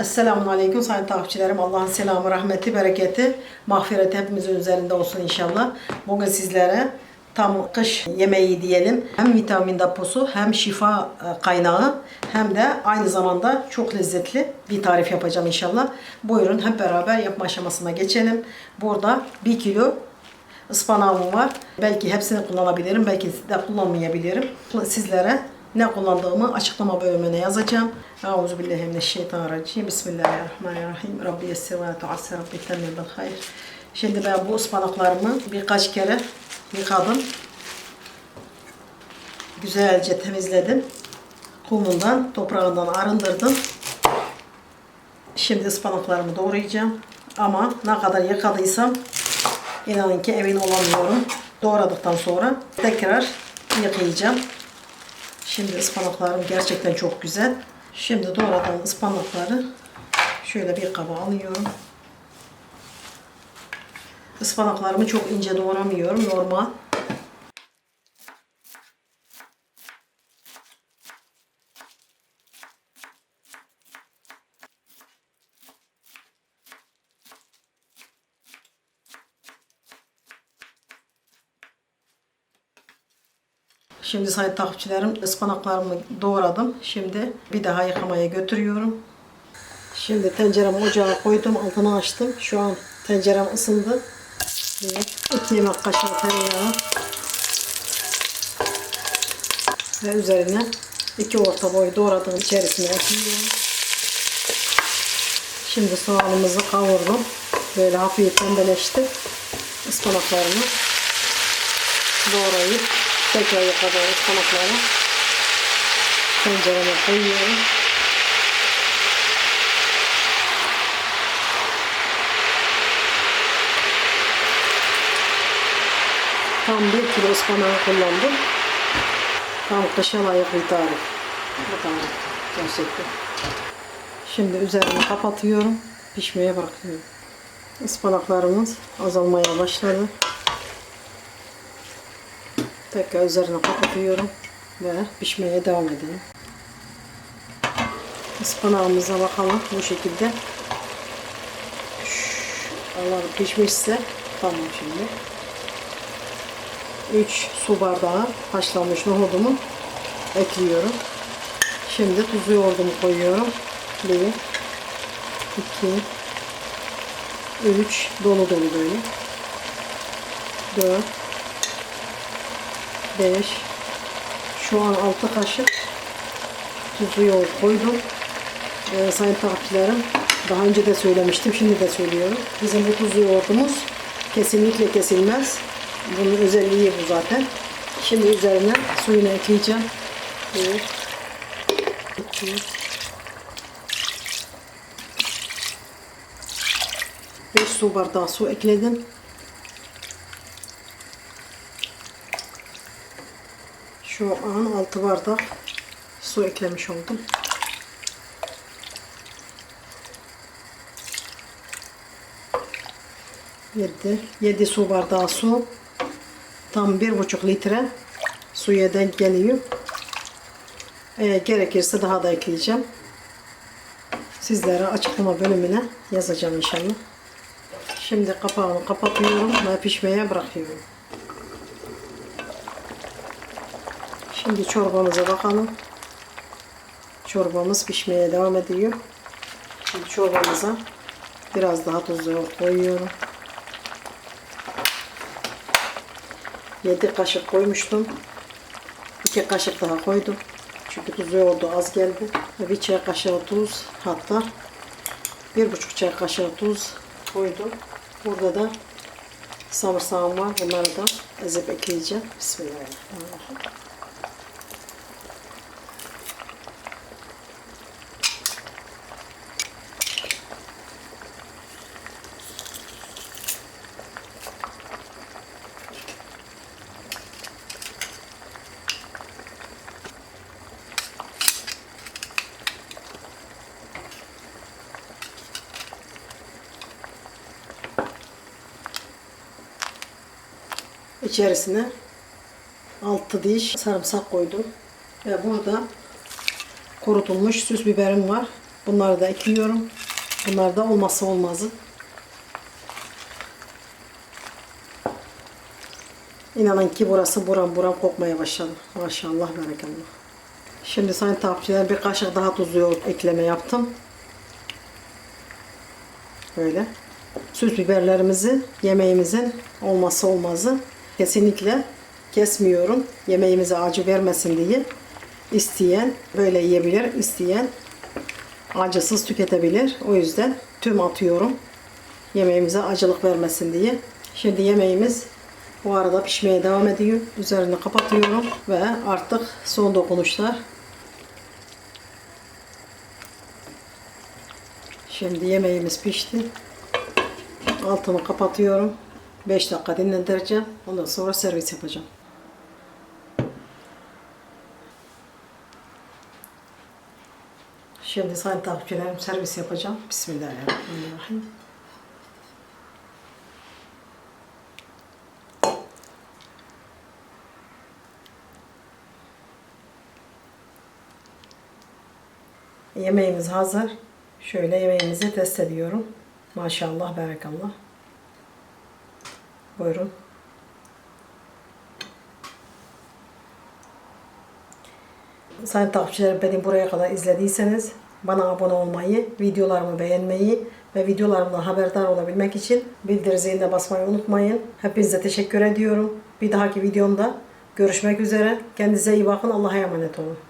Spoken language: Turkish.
Esselamun Aleyküm sayın takipçilerim. Allah'ın selamı, rahmeti, bereketi, mağfireti hepimizin üzerinde olsun inşallah. Bugün sizlere tam kış yemeği diyelim. Hem vitamin deposu hem şifa e, kaynağı hem de aynı zamanda çok lezzetli bir tarif yapacağım inşallah. Buyurun hep beraber yapma aşamasına geçelim. Burada 1 kilo ıspanağım var. Belki hepsini kullanabilirim, belki de kullanmayabilirim. Sizlere ne kullandığımı açıklama bölümüne yazacağım. Euzubillahimineşşeytanirracim. Bismillahirrahmanirrahim. Rabbi yessir ve la tuassir. Rabbi temmil bil hayr. Şimdi ben bu ıspanaklarımı birkaç kere yıkadım. Güzelce temizledim. Kumundan, toprağından arındırdım. Şimdi ıspanaklarımı doğrayacağım. Ama ne kadar yıkadıysam inanın ki emin olamıyorum. Doğradıktan sonra tekrar yıkayacağım. Şimdi ıspanaklarım gerçekten çok güzel. Şimdi doğradığım ıspanakları şöyle bir kaba alıyorum. Ispanaklarımı çok ince doğramıyorum. Normal. Şimdi sayın takipçilerim ıspanaklarımı doğradım. Şimdi bir daha yıkamaya götürüyorum. Şimdi tenceremi ocağa koydum. Altını açtım. Şu an tencerem ısındı. Evet. 2 yemek kaşığı tereyağı. Ve üzerine iki orta boy doğradığım içerisine ekliyorum. Şimdi soğanımızı kavurdum. Böyle hafif pembeleşti. Ispanaklarımı doğrayıp tekrar yıkadığım ıspanakları tencereme koyuyorum. Tam bir kilo ıspanağı kullandım. Tam kışa layık bir tarif. Bu tarif gerçekten. Şimdi üzerini kapatıyorum. Pişmeye bırakıyorum. Ispanaklarımız azalmaya başladı. Tekrar üzerine kapatıyorum ve pişmeye devam edelim. Ispanağımıza bakalım bu şekilde. Allah pişmişse tamam şimdi. 3 su bardağı haşlanmış nohudumu ekliyorum. Şimdi tuzlu yoğurdumu koyuyorum. 1 2 3 dolu dolu böyle. 4 5 şu an 6 kaşık tuzlu yoğurt koydum. Ee, sayın takipçilerim daha önce de söylemiştim şimdi de söylüyorum. Bizim bu tuzlu yoğurdumuz kesinlikle kesilmez. Bunun özelliği bu zaten. Şimdi üzerine suyunu ekleyeceğim. 1 2 5 su bardağı su ekledim. Şu an 6 bardak su eklemiş oldum. Yedi, yedi su bardağı su. Tam bir buçuk litre suya denk geliyor. Eğer gerekirse daha da ekleyeceğim. Sizlere açıklama bölümüne yazacağım inşallah. Şimdi kapağını kapatıyorum ve pişmeye bırakıyorum. Şimdi çorbamıza bakalım. Çorbamız pişmeye devam ediyor. Şimdi çorbamıza biraz daha yoğurt koyuyorum. 7 kaşık koymuştum. 2 kaşık daha koydum. Çünkü tuzlu yoğurdu az geldi. Ve bir çay kaşığı tuz hatta bir buçuk çay kaşığı tuz koydum. Burada da samırsağım var. Bunları da ezip ekleyeceğim. Bismillahirrahmanirrahim. İçerisine 6 diş sarımsak koydum. Ve burada kurutulmuş süs biberim var. Bunları da ekliyorum. Bunlar da olmazsa olmazı. İnanın ki burası buram buram kokmaya başladı. Maşallah berekallah. Şimdi sayın takipçiler bir kaşık daha tuzlu ekleme yaptım. Böyle. Süs biberlerimizi yemeğimizin olmazsa olmazı. Kesinlikle kesmiyorum. Yemeğimize acı vermesin diye. İsteyen böyle yiyebilir, isteyen acısız tüketebilir. O yüzden tüm atıyorum. Yemeğimize acılık vermesin diye. Şimdi yemeğimiz bu arada pişmeye devam ediyor. Üzerini kapatıyorum ve artık son dokunuşlar. Şimdi yemeğimiz pişti. Altını kapatıyorum. 5 dakika dinlendireceğim. Ondan sonra servis yapacağım. Şimdi sayın takipçilerim servis yapacağım. Bismillahirrahmanirrahim. Yemeğimiz hazır. Şöyle yemeğimizi test ediyorum. Maşallah, berekallah. Buyurun. Sayın takipçilerim beni buraya kadar izlediyseniz bana abone olmayı, videolarımı beğenmeyi ve videolarımdan haberdar olabilmek için bildirim ziline basmayı unutmayın. Hepinize teşekkür ediyorum. Bir dahaki videomda görüşmek üzere. Kendinize iyi bakın. Allah'a emanet olun.